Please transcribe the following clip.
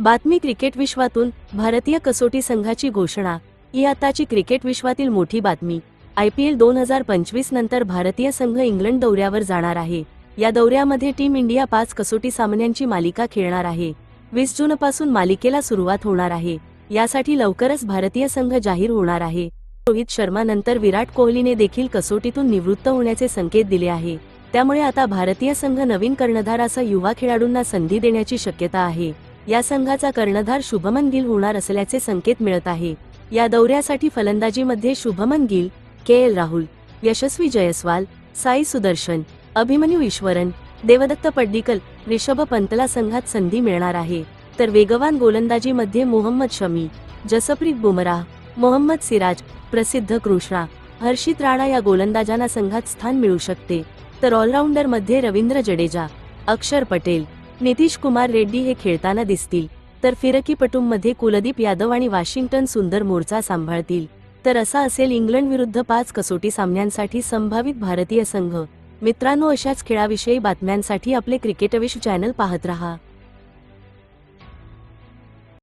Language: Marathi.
बातमी क्रिकेट विश्वातून भारतीय कसोटी संघाची घोषणा. ही आताची क्रिकेट विश्वातील मोठी बातमी. आय पी एल दोन हजार पंचवीस नंतर भारतीय संघ इंग्लंड दौऱ्यावर जाणार आहे. या दौऱ्यामध्ये टीम इंडिया पाच कसोटी सामन्यांची मालिका खेळणार आहे. वीस जूनपासून मालिकेला सुरुवात होणार आहे. यासाठी लवकरच भारतीय संघ जाहीर होणार आहे. रोहित शर्मा नंतर विराट कोहलीने देखील कसोटीतून निवृत्त होण्याचे संकेत दिले आहे. त्यामुळे आता भारतीय संघ नवीन कर्णधार असा युवा खेळाडूंना संधी देण्याची शक्यता आहे. या संघाचा कर्णधार शुभमन गिल होणार असल्याचे संकेत मिळत आहे. या दौऱ्यासाठी फलंदाजीमध्ये शुभमन गिल के एल राहुल यशस्वी जयस्वाल साई सुदर्शन अभिमन्यू ईश्वरन देवदत्त पड्डीकल रिषभ पंतला संघात संधी मिळणार आहे. तर वेगवान गोलंदाजीमध्ये मोहम्मद शमी जसप्रीत बुमराह मोहम्मद सिराज प्रसिद्ध कृष्णा हर्षित राणा या गोलंदाजांना संघात स्थान मिळू शकते. तर ऑलराऊंडरमध्ये रवींद्र जडेजा अक्षर पटेल नितीश कुमार रेड्डी हे खेळताना दिसतील तर फिरकीपटूंमध्ये कुलदीप यादव आणि वॉशिंग्टन सुंदर मोर्चा सांभाळतील. तर असा असेल इंग्लंड विरुद्ध पाच कसोटी सामन्यांसाठी संभावित भारतीय संघ. मित्रांनो अशाच खेळाविषयी बातम्यांसाठी आपले क्रिकेटविश चॅनल पाहत रहा.